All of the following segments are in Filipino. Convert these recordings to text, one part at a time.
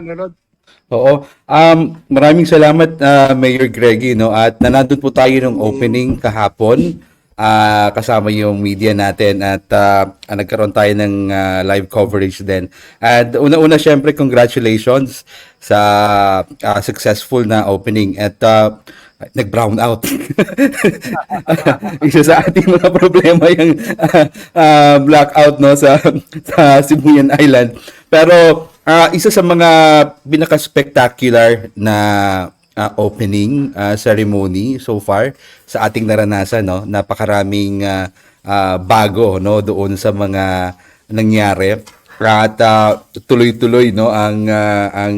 nanonood. Oo. Um, maraming salamat uh, Mayor Greggy no at nanandun po tayo ng opening kahapon ah, kasama yung media natin at ah, nagkaroon tayo ng ah, live coverage din. At una-una syempre congratulations sa ah, successful na opening at ah, nag-brown out. Isa sa ating mga problema yung ah, ah, blackout no sa sa Sibuyan Island. Pero ah, isa sa mga pinaka-spectacular na ah, opening ah, ceremony so far sa ating naranasan no? Napakaraming ah, ah, bago no? Doon sa mga nangyari. At ah, tuloy-tuloy no? Ang ah, ang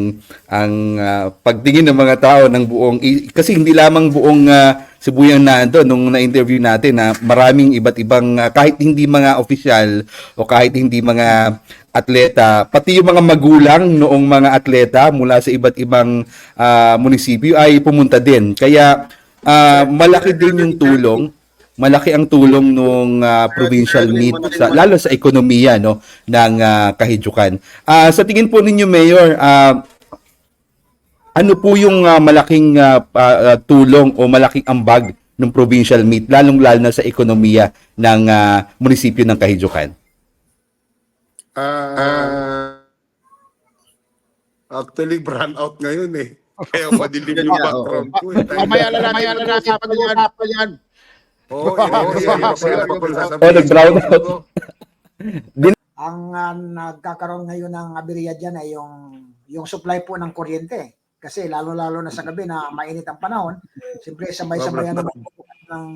ang ah, pagtingin ng mga tao ng buong kasi hindi lamang buong uh, Sibuyan na ando nung na-interview natin na maraming iba't ibang ah, kahit hindi mga opisyal o kahit hindi mga atleta pati yung mga magulang noong mga atleta mula sa iba't ibang ah, munisipyo ay pumunta din kaya ah, malaki din yung tulong malaki ang tulong nung ah, provincial meet sa lalo sa ekonomiya no ng ah, Kahijukan. Ah, sa tingin po ninyo Mayor, ah, ano po yung ah, malaking pa- ah, tulong o malaking ambag ng provincial meet lalong lalo na sa ekonomiya ng ah, munisipyo ng Kahijukan? Ah, actually, brand out ngayon eh. Kaya madilim yung background ko eh. Mamaya na natin, mamaya na natin pag-uusapan yan. Oo, oh, yun, yun, yun, Oh, nag-brown out. Ang ah, nagkakaroon ngayon ng aberya dyan ay yung, yung supply po ng kuryente. Kasi lalo-lalo na sa gabi na mainit ang panahon, siyempre sabay-sabay naman po ng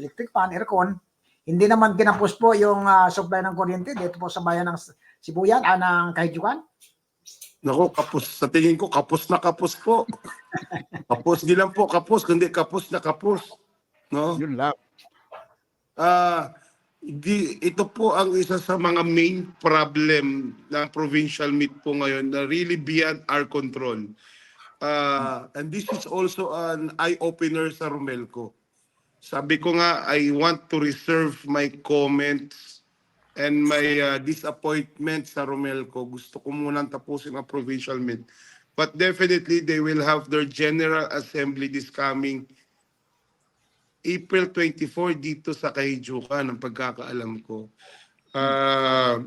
electric fan, aircon. Hindi naman kinapos po yung ah, supply ng kuryente dito po sa bayan ng Sibuyan, ah, ng Kahijukan. Nako, kapos. Sa tingin ko, kapos na kapos po. kapos, di lang po kapos, kundi kapos na kapos. No? Yun lang. Ah, di, ito po ang isa sa mga main problem ng provincial meet po ngayon na really beyond our control. Ah, and this is also an eye-opener sa Romelco. Sabi ko nga, I want to reserve my comments and my uh, disappointment sa Romelco. Gusto ko munang tapusin ang provincial meet. But definitely, they will have their General Assembly this coming April 24 dito sa Kahijukan, ang pagkakaalam ko. Ah,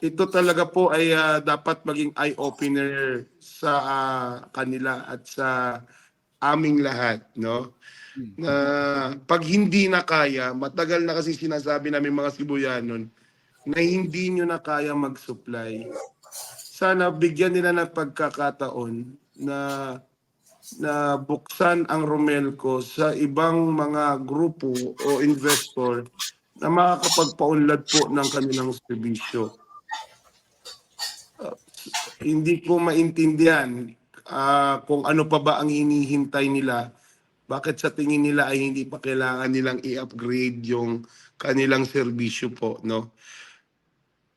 ito talaga po ay ah, dapat maging eye-opener sa ah, kanila at sa aming lahat, no? Na pag hindi na kaya, matagal na kasi sinasabi namin mga Sibuyanon na hindi nyo na kaya mag-supply. Sana bigyan nila ng pagkakataon na na buksan ang Romelco sa ibang mga grupo o investor na makakapagpaunlad po ng kanilang serbisyo. Uh, hindi ko maintindihan ah, kung ano pa ba ang hinihintay nila. Bakit sa tingin nila ay hindi pa kailangan nilang i-upgrade yung kanilang serbisyo po, no?